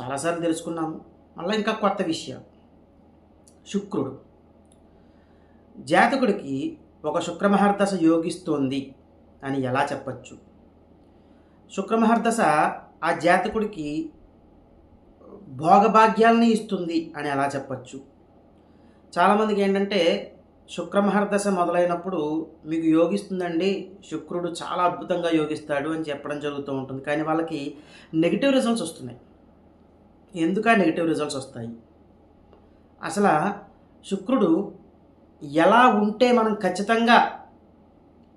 చాలాసార్లు తెలుసుకున్నాము. మళ్ళీ ఇంకా కొత్త విషయం. శుక్రుడు. జాతకుడికి ఒక శుక్రమహర్దశ యోగిస్తోంది అని ఎలా చెప్పచ్చు? శుక్రమహర్దశ ఆ జాతకుడికి భోగభాగ్యాలని ఇస్తుంది అని ఎలా చెప్పచ్చు? చాలామందికి ఏంటంటే శుక్రమహర్దశ మొదలైనప్పుడు మీకు యోగిస్తుందండి శుక్రుడు చాలా అద్భుతంగా యోగిస్తాడు అని చెప్పడం జరుగుతూ ఉంటుంది. కానీ వాళ్ళకి నెగిటివ్ రిజల్ట్స్ వస్తున్నాయి. ఎందుక ఆ నెగిటివ్ రిజల్ట్స్ వస్తాయి? అసలు శుక్రుడు ఎలా ఉంటే మనం ఖచ్చితంగా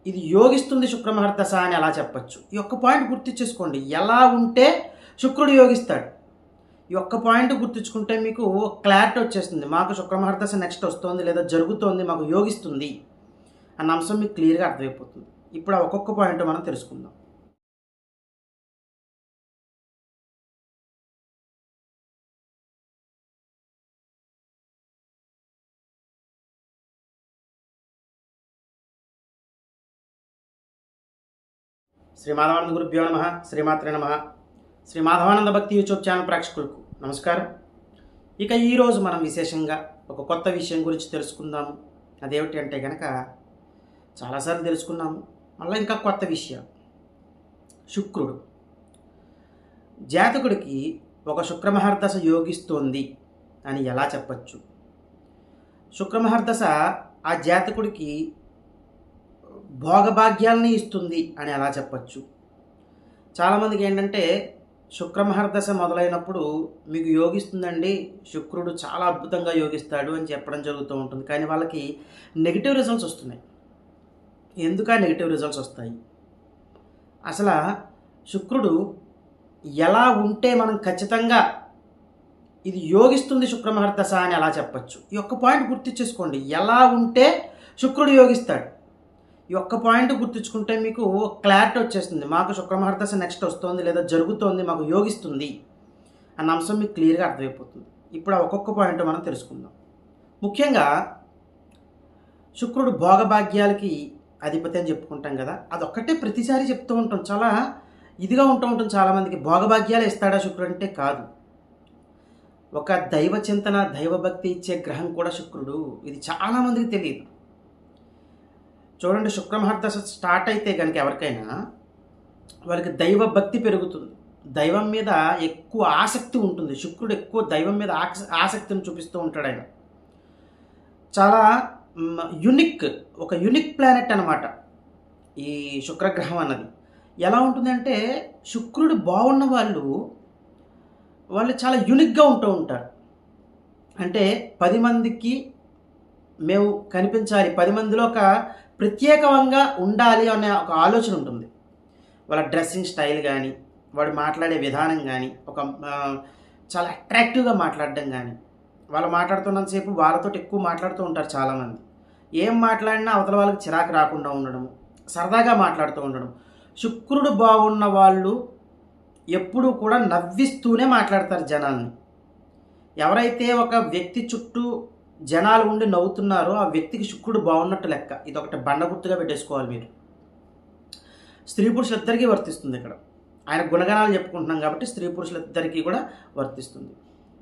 ఇది యోగిస్తుంది శుక్రమహర్దశ అని ఎలా చెప్పచ్చు. ఈ ఒక్క పాయింట్ గుర్తించేసుకోండి ఎలా ఉంటే శుక్రుడు యోగిస్తాడు. ఈ ఒక్క పాయింట్ గుర్తించుకుంటే మీకు క్లారిటీ వచ్చేస్తుంది. మాకు శుక్రమహర్దశ నెక్స్ట్ వస్తుంది లేదా జరుగుతోంది మాకు యోగిస్తుంది అన్న అంశం మీకు క్లియర్గా అర్థమైపోతుంది. ఇప్పుడు ఆ ఒక్కొక్క పాయింట్ మనం తెలుసుకుందాం. శ్రీ మాధవానంద గురుభ్యో నమ శ్రీమాత్రే నమ. శ్రీ మాధవానంద భక్తి యూట్యూబ్ ఛానల్ ప్రేక్షకులకు నమస్కారం. ఇక ఈరోజు మనం విశేషంగా ఒక కొత్త విషయం గురించి తెలుసుకుందాము. అదేమిటి అంటే కనుక చాలాసార్లు తెలుసుకున్నాము. మళ్ళీ ఇంకా కొత్త విషయం. శుక్రుడు. జాతకుడికి ఒక శుక్రమహర్దశ యోగిస్తోంది అని ఎలా చెప్పచ్చు? శుక్రమహర్దశ ఆ జాతకుడికి భోగభాగ్యాలని ఇస్తుంది అని ఎలా చెప్పచ్చు. చాలామందికి ఏంటంటే శుక్రమహర్దశ మొదలైనప్పుడు మీకు యోగిస్తుందండి శుక్రుడు చాలా అద్భుతంగా యోగిస్తాడు అని చెప్పడం జరుగుతూ ఉంటుంది. కానీ వాళ్ళకి నెగిటివ్ రిజల్ట్స్ వస్తున్నాయి. ఎందుక నెగిటివ్ రిజల్ట్స్ వస్తాయి? అసలు శుక్రుడు ఎలా ఉంటే మనం ఖచ్చితంగా ఇది యోగిస్తుంది శుక్రమహర్దశ అని ఎలా చెప్పచ్చు. ఈ ఒక్క పాయింట్ గుర్తించేసుకోండి ఎలా ఉంటే శుక్రుడు యోగిస్తాడు. ఈ ఒక్క పాయింట్ గుర్తుంచుకుంటే మీకు క్లారిటీ వచ్చేస్తుంది. మాకు శుక్రమహర్దశ నెక్స్ట్ వస్తుంది లేదా జరుగుతోంది మాకు యోగిస్తుంది అన్న అంశం మీకు క్లియర్గా అర్థమైపోతుంది. ఇప్పుడు ఆ ఒక్కొక్క పాయింట్ మనం తెలుసుకుందాం. ముఖ్యంగా శుక్రుడు భోగభాగ్యాలకి అధిపతి అని చెప్పుకుంటాం కదా అదొక్కటే ప్రతిసారి చెప్తూ ఉంటాం. చాలా ఇదిగా ఉంటూ ఉంటాం చాలామందికి. భోగభాగ్యాలు ఇస్తాడా శుక్రుడు అంటే కాదు. ఒక దైవ చింతన దైవభక్తి ఇచ్చే గ్రహం కూడా శుక్రుడు. ఇది చాలామందికి తెలియదు. చూడండి శుక్రమహర్దశ స్టార్ట్ అయితే కనుక ఎవరికైనా వాళ్ళకి దైవ భక్తి పెరుగుతుంది. దైవం మీద ఎక్కువ ఆసక్తి ఉంటుంది. శుక్రుడు ఎక్కువ దైవం మీద ఆసక్తిని చూపిస్తూ ఉంటాడు ఆయన. చాలా యునిక్ ఒక యునిక్ ప్లానెట్ అనమాట ఈ శుక్రగ్రహం అన్నది. ఎలా ఉంటుందంటే శుక్రుడు బాగున్న వాళ్ళు వాళ్ళు చాలా యునిక్గా ఉంటూ ఉంటారు. అంటే పది మందికి మేము కనిపించాలి. పది మందిలో ఒక ప్రత్యేకంగా ఉండాలి అనే ఒక ఆలోచన ఉంటుంది. వాళ్ళ డ్రెస్సింగ్ స్టైల్ కానీ వాడు మాట్లాడే విధానం కానీ ఒక చాలా అట్రాక్టివ్గా మాట్లాడడం కానీ వాళ్ళు మాట్లాడుతున్నంతసేపు వాళ్ళతో ఎక్కువ మాట్లాడుతూ ఉంటారు చాలామంది. ఏం మాట్లాడినా అవతల వాళ్ళకి చిరాకు రాకుండా ఉండడం సరదాగా మాట్లాడుతూ ఉండడం. శుక్రుడు బాగున్న వాళ్ళు ఎప్పుడూ కూడా నవ్విస్తూనే మాట్లాడతారు జనాల్ని. ఎవరైతే ఒక వ్యక్తి చుట్టూ జనాలు ఉండి నవ్వుతున్నారో ఆ వ్యక్తికి శుక్రుడు బాగున్నట్టు లెక్క. ఇది ఒకటి బండ గుర్తుగా పెట్టేసుకోవాలి మీరు. స్త్రీ పురుషులిద్దరికీ వర్తిస్తుంది ఇక్కడ. ఆయన గుణగణాలు చెప్పుకుంటున్నాం కాబట్టి స్త్రీ పురుషులిద్దరికీ కూడా వర్తిస్తుంది.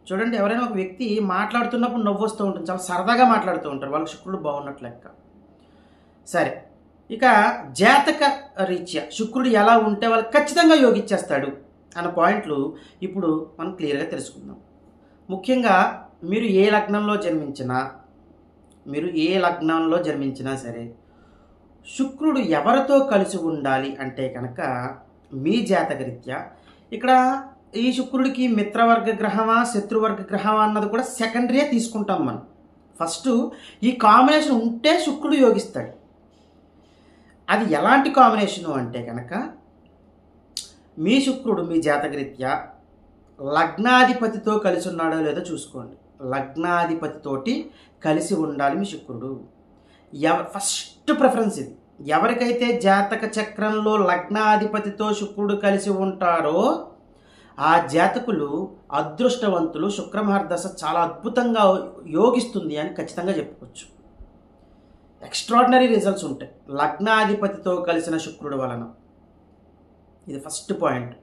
చూడండి ఎవరైనా ఒక వ్యక్తి మాట్లాడుతున్నప్పుడు నవ్వు వస్తూ ఉంటుంది. చాలా సరదాగా మాట్లాడుతూ ఉంటారు. వాళ్ళకి శుక్రుడు బాగున్నట్టు లెక్క. సరే ఇక జాతక రీత్యా శుక్రుడు ఎలా ఉంటే వాళ్ళు ఖచ్చితంగా యోగిచ్చేస్తాడు అన్న పాయింట్లు ఇప్పుడు మనం క్లియర్గా తెలుసుకుందాం. ముఖ్యంగా మీరు ఏ లగ్నంలో జన్మించినా మీరు ఏ లగ్నంలో జన్మించినా సరే శుక్రుడు ఎవరితో కలిసి ఉండాలి అంటే కనుక మీ జాతకరీత్యా ఇక్కడ ఈ శుక్రుడికి మిత్రవర్గ గ్రహమా శత్రువర్గ గ్రహమా అన్నది కూడా సెకండరీయే తీసుకుంటాం మనం. ఫస్ట్ ఈ కాంబినేషన్ ఉంటే శుక్రుడు యోగిస్తాడు. అది ఎలాంటి కాంబినేషను అంటే కనుక మీ శుక్రుడు మీ జాతకరీత్యా లగ్నాధిపతితో కలిసి ఉన్నాడో లేదో చూసుకోండి. లగ్నాధిపతితోటి కలిసి ఉండాలి మీ శుక్రుడు. ఎవ ఫస్ట్ ప్రిఫరెన్స్ ఇది. ఎవరికైతే జాతక చక్రంలో లగ్నాధిపతితో శుక్రుడు కలిసి ఉంటారో ఆ జాతకులు అదృష్టవంతులు శుక్రమహర్దశ చాలా అద్భుతంగా యోగిస్తుంది అని ఖచ్చితంగా చెప్పుకోవచ్చు. ఎక్స్ట్రాడినరీ రిజల్ట్స్ ఉంటాయి. లగ్నాధిపతితో కలిసిన శుక్రుడు వలన. ఇది ఫస్ట్ పాయింట్.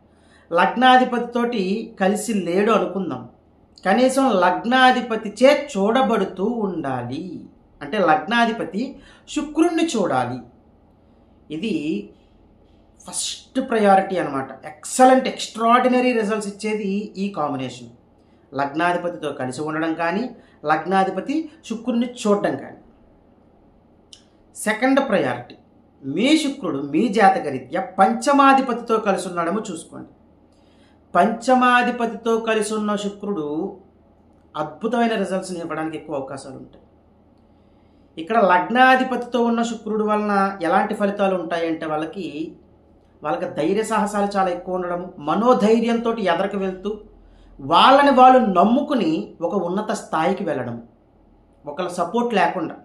లగ్నాధిపతితోటి కలిసి లేడు అనుకుందాం. కనీసం లగ్నాధిపతి చే చూడబడుతూ ఉండాలి. అంటే లగ్నాధిపతి శుక్రుణ్ణి చూడాలి. ఇది ఫస్ట్ ప్రయారిటీ అనమాట ఎక్సలెంట్ ఎక్స్ట్రాడినరీ రిజల్ట్స్ ఇచ్చేది ఈ కాంబినేషన్. లగ్నాధిపతితో కలిసి ఉండడం కానీ లగ్నాధిపతి శుక్రుణ్ణి చూడడం కానీ. సెకండ్ ప్రయారిటీ మీ శుక్రుడు మీ జాతకరీత్యా పంచమాధిపతితో కలిసి ఉన్నాడేమో చూసుకోండి. పంచమాధిపతితో కలిసి ఉన్న శుక్రుడు అద్భుతమైన రిజల్ట్స్ని ఇవ్వడానికి ఎక్కువ అవకాశాలు ఉంటాయి. ఇక్కడ లగ్నాధిపతితో ఉన్న శుక్రుడు వలన ఎలాంటి ఫలితాలు ఉంటాయంటే వాళ్ళకి వాళ్ళకి ధైర్య సాహసాలు చాలా ఎక్కువ ఉండడం మనోధైర్యంతో ఎదరికి వెళ్తూ వాళ్ళని వాళ్ళు నమ్ముకుని ఒక ఉన్నత స్థాయికి వెళ్ళడం ఒకళ్ళ సపోర్ట్ లేకుండా.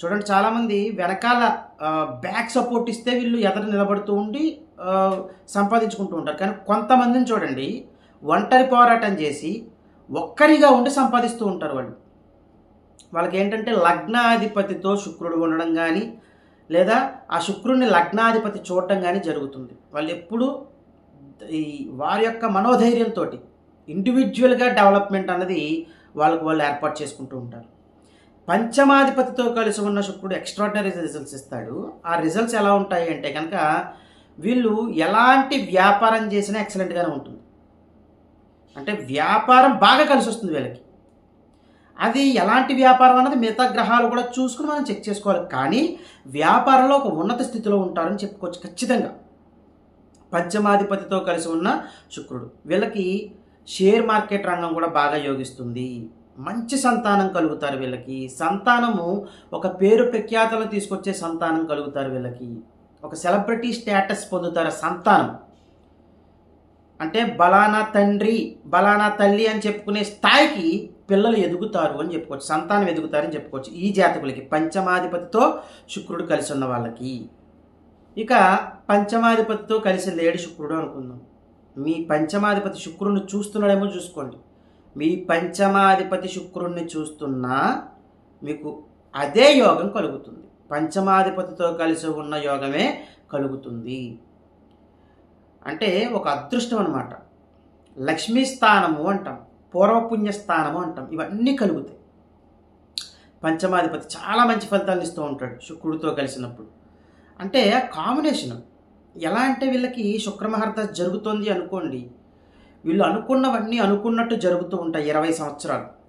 చూడండి చాలామంది వెనకాల బ్యాక్ సపోర్ట్ ఇస్తే వీళ్ళు ఎదరు నిలబడుతూ ఉండి సంపాదించుకుంటూ ఉంటారు. కానీ కొంతమందిని చూడండి ఒంటరి పోరాటం చేసి ఒక్కరిగా ఉండి సంపాదిస్తూ ఉంటారు వాళ్ళు. వాళ్ళకి ఏంటంటే లగ్నాధిపతితో శుక్రుడు ఉండడం కానీ లేదా ఆ శుక్రుడిని లగ్నాధిపతి చూడటం కానీ జరుగుతుంది. వాళ్ళు ఎప్పుడు ఈ వారి యొక్క మనోధైర్యంతో ఇండివిజువల్గా డెవలప్మెంట్ అన్నది వాళ్ళకు వాళ్ళు ఏర్పాటు చేసుకుంటూ ఉంటారు. పంచమాధిపతితో కలిసి ఉన్న శుక్రుడు ఎక్స్ట్రాడినరీ రిజల్ట్స్ ఇస్తాడు. ఆ రిజల్ట్స్ ఎలా ఉంటాయి అంటే కనుక వీళ్ళు ఎలాంటి వ్యాపారం చేసినా ఎక్సలెంట్గానే ఉంటుంది. అంటే వ్యాపారం బాగా కలిసి వస్తుంది వీళ్ళకి. అది ఎలాంటి వ్యాపారం అన్నది మిగతా గ్రహాలు కూడా చూసుకుని మనం చెక్ చేసుకోవాలి. కానీ వ్యాపారంలో ఒక ఉన్నత స్థితిలో ఉంటారని చెప్పుకోవచ్చు ఖచ్చితంగా. పంచమాధిపతితో కలిసి ఉన్న శుక్రుడు. వీళ్ళకి షేర్ మార్కెట్ రంగం కూడా బాగా యోగిస్తుంది. మంచి సంతానం కలుగుతారు వీళ్ళకి. సంతానము ఒక పేరు ప్రఖ్యాతలు తీసుకొచ్చే సంతానం కలుగుతారు వీళ్ళకి. ఒక సెలబ్రిటీ స్టేటస్ పొందుతారు? సంతానం. అంటే బలానా తండ్రి బలానా తల్లి అని చెప్పుకునే స్థాయికి పిల్లలు ఎదుగుతారు అని చెప్పుకోవచ్చు. సంతానం ఎదుగుతారని చెప్పుకోవచ్చు. ఈ జాతకులకి పంచమాధిపతితో శుక్రుడు కలిసి ఉన్న వాళ్ళకి. ఇక పంచమాధిపతితో కలిసి లేడు శుక్రుడు అనుకుందాం. మీ పంచమాధిపతి శుక్రుడిని చూస్తున్నాడేమో చూసుకోండి. మీ పంచమాధిపతి శుక్రుడిని చూస్తున్నా మీకు అదే యోగం కలుగుతుంది. పంచమాధిపతితో కలిసి ఉన్న యోగమే కలుగుతుంది. అంటే ఒక అదృష్టం అనమాట లక్ష్మీ స్థానము అంటాం పూర్వపుణ్య స్థానము అంటాం ఇవన్నీ కలుగుతాయి. పంచమాధిపతి చాలా మంచి ఫలితాలను ఇస్తూ ఉంటాడు శుక్రుడితో కలిసినప్పుడు. అంటే కాంబినేషన్. ఎలా అంటే వీళ్ళకి శుక్రమహర్త జరుగుతోంది అనుకోండి వీళ్ళు అనుకున్నవన్నీ అనుకున్నట్టు జరుగుతూ ఉంటాయి ఇరవై సంవత్సరాలు.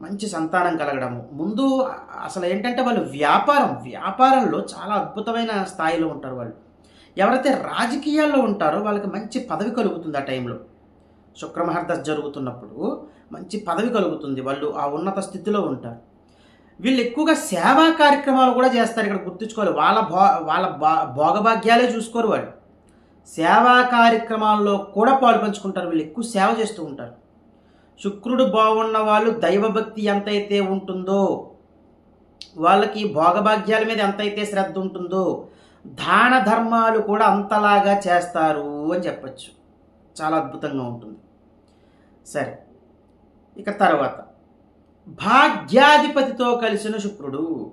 మంచి సంతానం కలగడము. ముందు అసలు ఏంటంటే వాళ్ళు వ్యాపారం వ్యాపారంలో చాలా అద్భుతమైన స్థాయిలో ఉంటారు వాళ్ళు. ఎవరైతే రాజకీయాల్లో ఉంటారో వాళ్ళకి మంచి పదవి కలుగుతుంది ఆ టైంలో. శుక్రమహర్దశ జరుగుతున్నప్పుడు మంచి పదవి కలుగుతుంది. వాళ్ళు ఆ ఉన్నత స్థితిలో ఉంటారు. వీళ్ళు ఎక్కువగా సేవా కార్యక్రమాలు కూడా చేస్తారు. ఇక్కడ గుర్తుంచుకోవాలి. వాళ్ళ భో వాళ్ళ భా భోగభాగ్యాలే చూసుకోరు వాళ్ళు. సేవా కార్యక్రమాల్లో కూడా పాల్పంచుకుంటారు. వీళ్ళు ఎక్కువ సేవ చేస్తూ ఉంటారు. శుక్రుడు బాగున్న వాళ్ళు దైవభక్తి ఎంతైతే ఉంటుందో వాళ్ళకి భోగభాగ్యాల మీద ఎంతైతే శ్రద్ధ ఉంటుందో దాన ధర్మాలు కూడా అంతలాగా చేస్తారు అని చెప్పచ్చు. చాలా అద్భుతంగా ఉంటుంది. సరే ఇక తర్వాత. భాగ్యాధిపతితో కలిసిన శుక్రుడు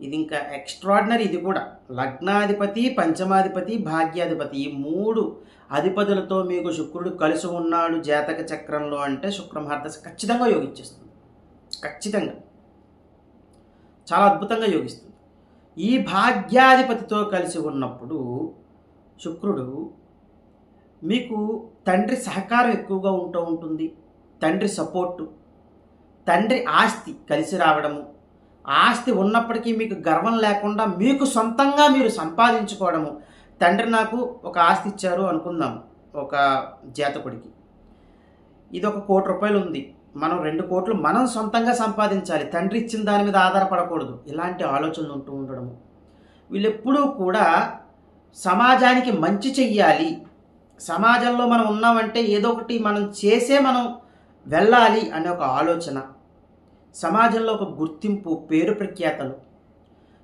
ఇది ఇంకా ఎక్స్ట్రాడినరీ ఇది కూడా. లగ్నాధిపతి పంచమాధిపతి భాగ్యాధిపతి ఈ మూడు అధిపతులతో మీకు శుక్రుడు కలిసి ఉన్నాడు జాతక చక్రంలో అంటే శుక్రమహార్దశ ఖచ్చితంగా యోగించేస్తుంది. ఖచ్చితంగా. చాలా అద్భుతంగా యోగిస్తుంది. ఈ భాగ్యాధిపతితో కలిసి ఉన్నప్పుడు శుక్రుడు మీకు తండ్రి సహకారం ఎక్కువగా ఉంటూ ఉంటుంది. తండ్రి సపోర్టు తండ్రి ఆస్తి కలిసి రావడము ఆస్తి ఉన్నప్పటికీ మీకు గర్వం లేకుండా మీకు సొంతంగా మీరు సంపాదించుకోవడము తండ్రి నాకు ఒక ఆస్తి ఇచ్చారు అనుకుందాం ఒక జాతకుడికి. ఇది ఒక కోటి రూపాయలు ఉంది. మనం రెండు కోట్లు మనం సొంతంగా సంపాదించాలి. తండ్రి ఇచ్చిన దాని మీద ఆధారపడకూడదు. ఇలాంటి ఆలోచనలు ఉంటూ ఉండడము. వీళ్ళెప్పుడూ కూడా సమాజానికి మంచి చెయ్యాలి. సమాజంలో మనం ఉన్నామంటే ఏదో ఒకటి మనం చేసే మనం వెళ్ళాలి అనే ఒక ఆలోచన. సమాజంలో ఒక గుర్తింపు పేరు ప్రఖ్యాతలు.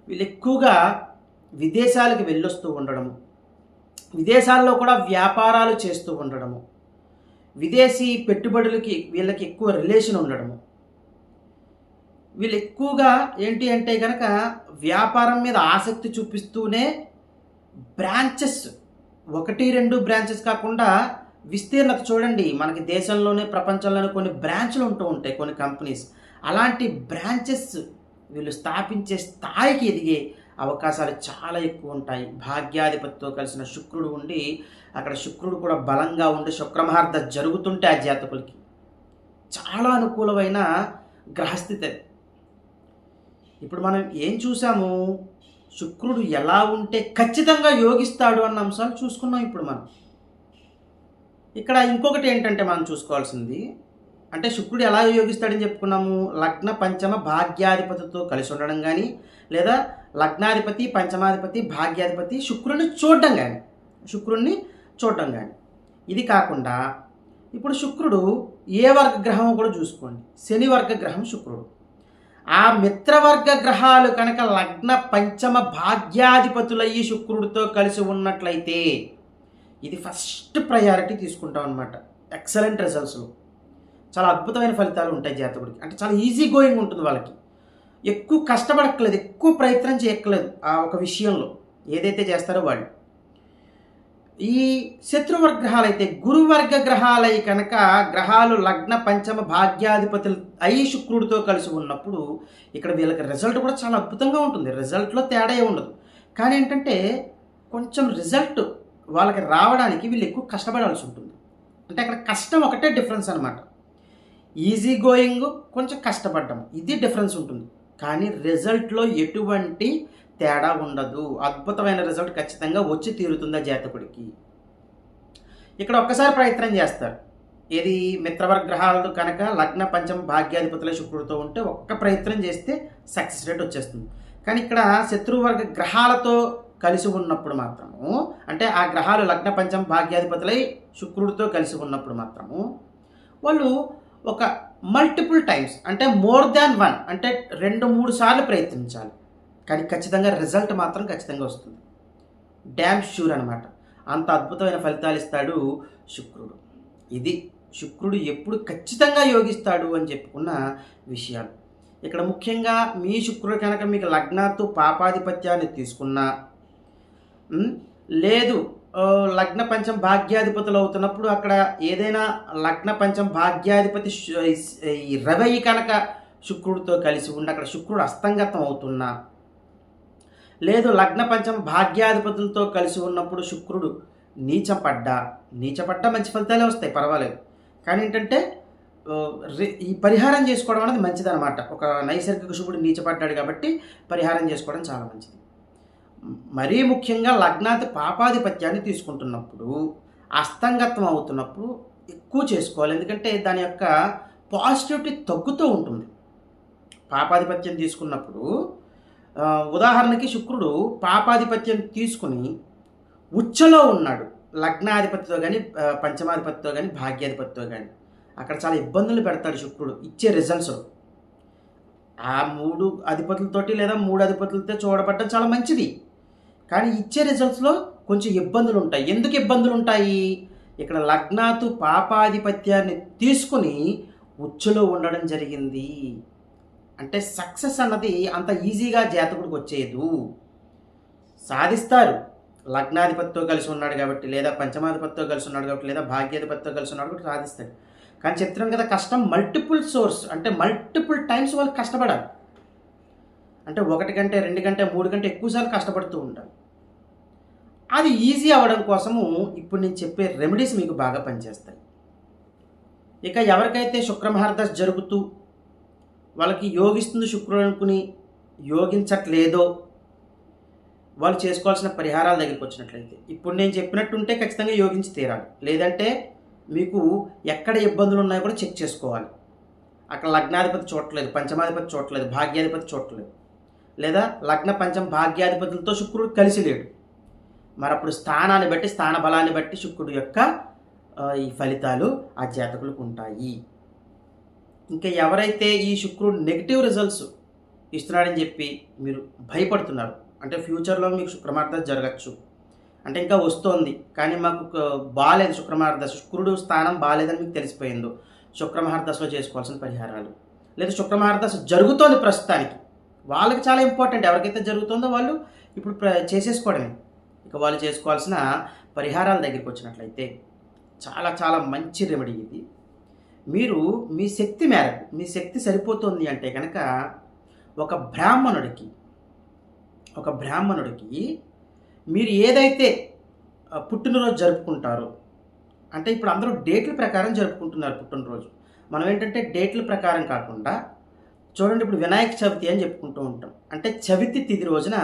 వీళ్ళు ఎక్కువగా విదేశాలకు వెళ్ళొస్తూ ఉండడము. విదేశాల్లో కూడా వ్యాపారాలు చేస్తూ ఉండడము. విదేశీ పెట్టుబడులకి వీళ్ళకి ఎక్కువ రిలేషన్ ఉండడము. వీళ్ళు ఎక్కువగా ఏంటి అంటే కనుక వ్యాపారం మీద ఆసక్తి చూపిస్తూనే బ్రాంచెస్ ఒకటి రెండు బ్రాంచెస్ కాకుండా విస్తీర్ణత చూడండి. మనకి దేశంలోనే ప్రపంచంలోనే కొన్ని బ్రాంచ్లు ఉంటూ ఉంటాయి కొన్ని కంపెనీస్ అలాంటి బ్రాంచెస్ వీళ్ళు స్థాపించే స్థాయికి ఎదిగే అవకాశాలు చాలా ఎక్కువ ఉంటాయి భాగ్యాధిపతితో కలిసిన శుక్రుడు ఉండి అక్కడ శుక్రుడు కూడా బలంగా ఉండి శుక్రమహార్ద జరుగుతుంటే ఆ జాతకులకి చాలా అనుకూలమైన గ్రహస్థితి అది. ఇప్పుడు మనం ఏం చూసాము శుక్రుడు ఎలా ఉంటే ఖచ్చితంగా యోగిస్తాడు అన్న అంశాలు చూసుకున్నాం ఇప్పుడు మనం. ఇక్కడ ఇంకొకటి ఏంటంటే మనం చూసుకోవాల్సింది అంటే శుక్రుడు ఎలా యోగిస్తాడని చెప్పుకున్నాము? లగ్న పంచమ భాగ్యాధిపతితో కలిసి ఉండడం కానీ లేదా లగ్నాధిపతి పంచమాధిపతి భాగ్యాధిపతి శుక్రుడిని చూడడం కానీ శుక్రుడిని చూడడం కానీ ఇది కాకుండా ఇప్పుడు శుక్రుడు ఏ వర్గ గ్రహం కూడా చూసుకోండి. శని వర్గ గ్రహం శుక్రుడు. ఆ మిత్రవర్గ గ్రహాలు కనుక లగ్న పంచమ భాగ్యాధిపతులయ్యి శుక్రుడితో కలిసి ఉన్నట్లయితే ఇది ఫస్ట్ ప్రయారిటీ తీసుకుంటాం అనమాట ఎక్సలెంట్ రిజల్ట్స్లో. చాలా అద్భుతమైన ఫలితాలు ఉంటాయి జాతకుడికి. అంటే చాలా ఈజీ గోయింగ్ ఉంటుంది వాళ్ళకి. ఎక్కువ కష్టపడక్కలేదు ఎక్కువ ప్రయత్నం చేయక్కలేదు ఆ ఒక విషయంలో. ఏదైతే చేస్తారో వాళ్ళు. ఈ శత్రువర్గ్రహాలు అయితే గురువర్గ గ్రహాలై కనుక గ్రహాలు లగ్న పంచమ భాగ్యాధిపతులు అయి శుక్రుడితో కలిసి ఉన్నప్పుడు ఇక్కడ వీళ్ళకి రిజల్ట్ కూడా చాలా అద్భుతంగా ఉంటుంది. రిజల్ట్లో తేడా ఉండదు. కానీ ఏంటంటే కొంచెం రిజల్ట్ వాళ్ళకి రావడానికి వీళ్ళు ఎక్కువ కష్టపడాల్సి ఉంటుంది. అంటే అక్కడ కష్టం ఒకటే డిఫరెన్స్ అనమాట ఈజీ గోయింగ్ కొంచెం కష్టపడడం. ఇది డిఫరెన్స్ ఉంటుంది. కానీ రిజల్ట్లో ఎటువంటి తేడా ఉండదు. అద్భుతమైన రిజల్ట్ ఖచ్చితంగా వచ్చి తీరుతుంది ఆ జాతకుడికి. ఇక్కడ ఒక్కసారి ప్రయత్నం చేస్తారు ఏది మిత్రవర్గ్రహాలు కనుక లగ్న పంచమ భాగ్యాధిపతుల శుక్రుడితో ఉంటే ఒక్క ప్రయత్నం చేస్తే సక్సెస్ రేట్ వచ్చేస్తుంది. కానీ ఇక్కడ శత్రువర్గ గ్రహాలతో కలిసి ఉన్నప్పుడు మాత్రము అంటే ఆ గ్రహాలు లగ్న పంచమ భాగ్యాధిపతులై శుక్రుడితో కలిసి ఉన్నప్పుడు మాత్రము వాళ్ళు ఒక మల్టిపుల్ టైమ్స్ అంటే మోర్ దాన్ వన్ అంటే రెండు మూడు సార్లు ప్రయత్నించాలి. కానీ ఖచ్చితంగా రిజల్ట్ మాత్రం ఖచ్చితంగా వస్తుంది. డ్యామ్ షూర్ అనమాట అంత అద్భుతమైన ఫలితాలు ఇస్తాడు శుక్రుడు. ఇది శుక్రుడు ఎప్పుడు ఖచ్చితంగా యోగిస్తాడు అని చెప్పుకున్న విషయాలు. ఇక్కడ ముఖ్యంగా మీ శుక్రుడు కనుక మీకు లగ్నాత్తు పాపాధిపత్యాన్ని తీసుకున్నా లేదు లగ్న పంచం భాగ్యాధిపతులు అవుతున్నప్పుడు అక్కడ ఏదైనా లగ్న పంచం భాగ్యాధిపతి శు- రవి కనుక శుక్రుడితో కలిసి ఉండి అక్కడ శుక్రుడు అస్తంగతం అవుతున్నా లేదు లగ్న పంచం భాగ్యాధిపతులతో కలిసి ఉన్నప్పుడు శుక్రుడు నీచపడ్డా నీచపడ్డా మంచి ఫలితాలే వస్తాయి పర్వాలేదు. కానీ ఏంటంటే రి- ఈ పరిహారం చేసుకోవడం అనేది మంచిదన్నమాట. ఒక నైసర్గిక శుభుడు నీచపడ్డాడు కాబట్టి పరిహారం చేసుకోవడం చాలా మంచిది. మరీ ముఖ్యంగా లగ్నాది పాపాధిపత్యాన్ని తీసుకుంటున్నప్పుడు అస్తంగత్వం అవుతున్నప్పుడు ఎక్కువ చేసుకోవాలి. ఎందుకంటే దాని యొక్క పాజిటివిటీ తగ్గుతూ ఉంటుంది. పాపాధిపత్యం తీసుకున్నప్పుడు ఉదాహరణకి శుక్రుడు పాపాధిపత్యం తీసుకుని ఉచ్చలో ఉన్నాడు. లగ్నాధిపతితో కానీ పంచమాధిపతితో కానీ భాగ్యాధిపతితో కానీ అక్కడ చాలా ఇబ్బందులు పెడతాడు శుక్రుడు. ఇచ్చే రిజల్ట్స్ ఆ మూడు అధిపతులతోటి లేదా మూడు అధిపతులతో చూడబడ్డం చాలా మంచిది. కానీ ఇచ్చే రిజల్ట్స్లో కొంచెం ఇబ్బందులు ఉంటాయి. ఎందుకు ఇబ్బందులు ఉంటాయి? ఇక్కడ లగ్నాతు పాపాధిపత్యాన్ని తీసుకుని ఉచ్చులో ఉండడం జరిగింది. అంటే సక్సెస్ అన్నది అంత ఈజీగా జాతకుడికి వచ్చేదు సాధిస్తారు. లగ్నాధిపతితో కలిసి ఉన్నాడు కాబట్టి లేదా పంచమాధిపతితో కలిసి ఉన్నాడు కాబట్టి లేదా భాగ్యాధిపతితో కలిసి ఉన్నాడు కాబట్టి సాధిస్తాడు. కానీ చెప్తున్నాను కదా కష్టం మల్టిపుల్ సోర్స్ అంటే మల్టిపుల్ టైమ్స్ వాళ్ళు కష్టపడాలి. అంటే ఒకటి కంటే రెండు కంటే మూడు కంటే ఎక్కువసార్లు కష్టపడుతూ ఉంటారు. అది ఈజీ అవ్వడం కోసము ఇప్పుడు నేను చెప్పే రెమెడీస్ మీకు బాగా పనిచేస్తాయి. ఇక ఎవరికైతే శుక్రమహారదశ జరుగుతూ వాళ్ళకి యోగిస్తుంది శుక్రుడు అనుకుని యోగించట్లేదో వాళ్ళు చేసుకోవాల్సిన పరిహారాల దగ్గరికి వచ్చినట్లయితే. ఇప్పుడు నేను చెప్పినట్టుంటే ఖచ్చితంగా యోగించి తీరాలి. లేదంటే మీకు ఎక్కడ ఇబ్బందులు ఉన్నాయో కూడా చెక్ చేసుకోవాలి. అక్కడ లగ్నాధిపతి చూడట్లేదు పంచమాధిపతి చూడట్లేదు భాగ్యాధిపతి చూడట్లేదు. లేదా లగ్న పంచం భాగ్యాధిపతులతో శుక్రుడు కలిసి లేడు. మరి అప్పుడు స్థానాన్ని బట్టి స్థాన బలాన్ని బట్టి శుక్రుడు యొక్క ఈ ఫలితాలు ఆ జాతకులకు ఉంటాయి. ఇంకా ఎవరైతే ఈ శుక్రుడు నెగిటివ్ రిజల్ట్స్ ఇస్తున్నాడని చెప్పి మీరు భయపడుతున్నారు అంటే ఫ్యూచర్లో మీకు శుక్రమార్దశ జరగచ్చు. అంటే ఇంకా వస్తోంది కానీ మాకు బాగాలేదు శుక్రమహారదశ శుక్రుడు స్థానం బాగాలేదని మీకు తెలిసిపోయిందో శుక్రమహారదశలో చేసుకోవాల్సిన పరిహారాలు. లేదా శుక్రమహారదశ జరుగుతోంది ప్రస్తుతానికి. వాళ్ళకి చాలా ఇంపార్టెంట్ ఎవరికైతే జరుగుతుందో వాళ్ళు ఇప్పుడు ప్ర- చేసేసుకోవడమే. ఇక వాళ్ళు చేసుకోవాల్సిన పరిహారాల దగ్గరికి వచ్చినట్లయితే చాలా చాలా మంచి రెమెడీ ఇది. మీరు మీ శక్తి మేరకు మీ శక్తి సరిపోతుంది అంటే కనుక ఒక బ్రాహ్మణుడికి ఒక బ్రాహ్మణుడికి మీరు ఏదైతే పుట్టినరోజు జరుపుకుంటారో అంటే ఇప్పుడు అందరూ డేట్ల ప్రకారం జరుపుకుంటున్నారు పుట్టినరోజు. మనం ఏంటంటే డేట్ల ప్రకారం కాకుండా చూడండి ఇప్పుడు వినాయక చవితి అని చెప్పుకుంటూ ఉంటాం. అంటే చవితి తిది రోజున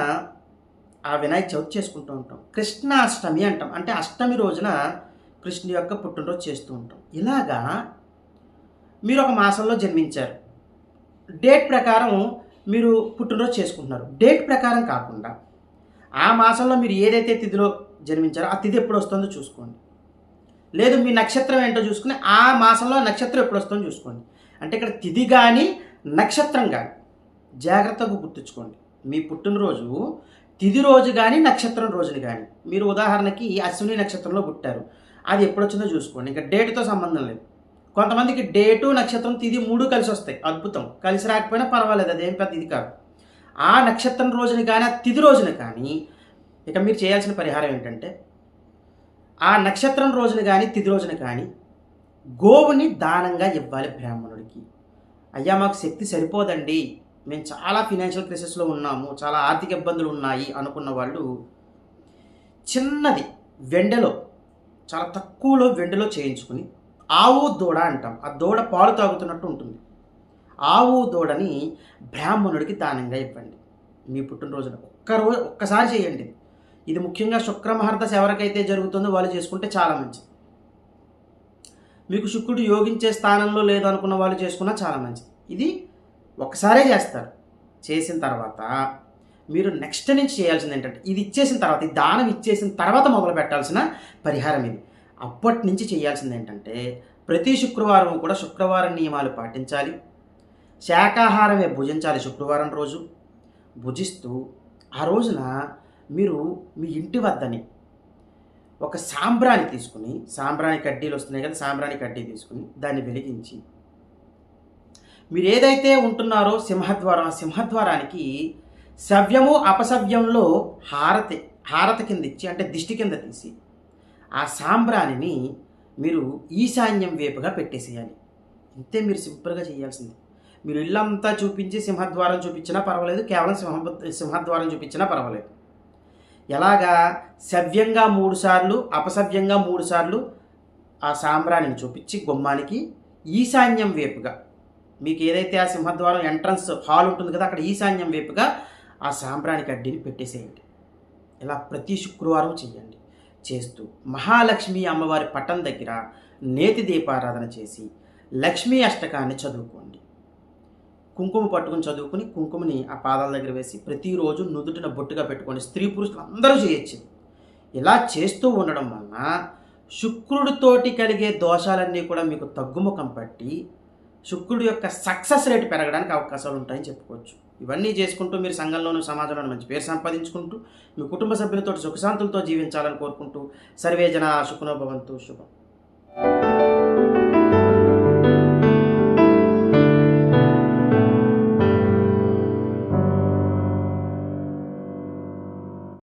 ఆ వినాయక చవితి చేసుకుంటూ ఉంటాం. కృష్ణాష్టమి అంటాం. అంటే అష్టమి రోజున కృష్ణుడి యొక్క పుట్టినరోజు చేస్తూ ఉంటాం. ఇలాగా మీరు ఒక మాసంలో జన్మించారు. డేట్ ప్రకారం మీరు పుట్టినరోజు చేసుకుంటున్నారు. డేట్ ప్రకారం కాకుండా ఆ మాసంలో మీరు ఏదైతే తిథిలో జన్మించారో ఆ తిథి ఎప్పుడు వస్తుందో చూసుకోండి. లేదు మీ నక్షత్రం ఏంటో చూసుకుని ఆ మాసంలో నక్షత్రం ఎప్పుడు వస్తుందో చూసుకోండి. అంటే ఇక్కడ తిథి కానీ నక్షత్రం కానీ జాగ్రత్తగా గుర్తుంచుకోండి. మీ పుట్టినరోజు తిథి రోజు కానీ నక్షత్రం రోజుని కానీ మీరు ఉదాహరణకి అశ్విని నక్షత్రంలో పుట్టారు. అది ఎప్పుడు వచ్చిందో చూసుకోండి. ఇంకా డేట్తో సంబంధం లేదు. కొంతమందికి డేటు నక్షత్రం తిది మూడు కలిసి వస్తాయి. అద్భుతం. కలిసి రాకపోయినా పర్వాలేదు. అదేం పెద్ద ఇది కాదు. ఆ నక్షత్రం రోజున కానీ ఆ తిది రోజున కానీ ఇక మీరు చేయాల్సిన పరిహారం ఏంటంటే ఆ నక్షత్రం రోజున కానీ తిది రోజున కానీ గోవుని దానంగా ఇవ్వాలి బ్రాహ్మణుడికి. అయ్యా మాకు శక్తి సరిపోదండి. మేము చాలా ఫినాన్షియల్ క్రైసిస్లో ఉన్నాము చాలా ఆర్థిక ఇబ్బందులు ఉన్నాయి అనుకున్న వాళ్ళు చిన్నది వెండలో చాలా తక్కువలో వెండలో చేయించుకుని ఆవు దూడ అంటాం. ఆ దూడ పాలు తాగుతున్నట్టు ఉంటుంది. ఆవు దూడని బ్రాహ్మణుడికి దానంగా ఇవ్వండి. మీ పుట్టినరోజున ఒక్క రోజు ఒక్కసారి చేయండి. ఇది ముఖ్యంగా శుక్రమహర్దశ ఎవరికైతే జరుగుతుందో వాళ్ళు చేసుకుంటే చాలా మంచిది. మీకు శుక్రుడు యోగించే స్థానంలో లేదనుకున్న వాళ్ళు చేసుకున్నా చాలా మంచిది. ఇది ఒకసారే చేస్తారు. చేసిన తర్వాత మీరు నెక్స్ట్ నుంచి చేయాల్సింది ఏంటంటే ఇది ఇచ్చేసిన తర్వాత ఈ దానం ఇచ్చేసిన తర్వాత మొదలు పెట్టాల్సిన పరిహారం ఇది. అప్పటి నుంచి చేయాల్సింది ఏంటంటే ప్రతి శుక్రవారం కూడా శుక్రవారం నియమాలు పాటించాలి. శాకాహారమే భుజించాలి శుక్రవారం రోజు. భుజిస్తూ ఆ రోజున మీరు మీ ఇంటి వద్దని ఒక సాంబ్రాణి తీసుకుని సాంబ్రాణి కడ్డీలు వస్తున్నాయి కదా సాంబ్రాణి కడ్డీ తీసుకుని దాన్ని వెలిగించి మీరు ఏదైతే ఉంటున్నారో సింహద్వారం ఆ సింహద్వారానికి సవ్యము అపసవ్యంలో హారతి హారత కింద ఇచ్చి అంటే దిష్టి కింద తీసి ఆ సాంబ్రాణిని మీరు ఈశాన్యం వైపుగా పెట్టేసేయాలి. ఇంతే మీరు సింపుల్గా చేయాల్సింది. మీరు ఇల్లంతా చూపించి సింహద్వారం చూపించినా పర్వాలేదు కేవలం సింహ సింహద్వారం చూపించినా పర్వాలేదు. ఎలాగా? సవ్యంగా మూడు సార్లు అపసవ్యంగా మూడు సార్లు ఆ సాంబ్రాణిని చూపించి గుమ్మానికి ఈశాన్యం వైపుగా మీకు ఏదైతే ఆ సింహద్వారం ఎంట్రన్స్ హాల్ ఉంటుంది కదా అక్కడ ఈశాన్యం వైపుగా ఆ సాంబ్రాణి కడ్డీని పెట్టేసేయండి. ఇలా ప్రతి శుక్రవారం చేయండి చేస్తూ మహాలక్ష్మి అమ్మవారి పట్టం దగ్గర నేతి దీపారాధన చేసి లక్ష్మీ అష్టకాన్ని చదువుకోండి. కుంకుమ పట్టుకుని చదువుకుని కుంకుమని ఆ పాదాల దగ్గర వేసి ప్రతిరోజు నుదుటిన బొట్టుగా పెట్టుకోండి స్త్రీ పురుషులు అందరూ చేయొచ్చు. ఇలా చేస్తూ ఉండడం వలన శుక్రుడితోటి కలిగే దోషాలన్నీ కూడా మీకు తగ్గుముఖం పట్టి శుక్రుడి యొక్క సక్సెస్ రేట్ పెరగడానికి అవకాశాలు ఉంటాయని చెప్పుకోవచ్చు. ఇవన్నీ చేసుకుంటూ మీరు సంఘంలోనూ సమాజంలోనూ మంచి పేరు సంపాదించుకుంటూ మీ కుటుంబ సభ్యులతో సుఖశాంతులతో జీవించాలని కోరుకుంటూ సర్వే జన సుఖనోభవంతు శుభం.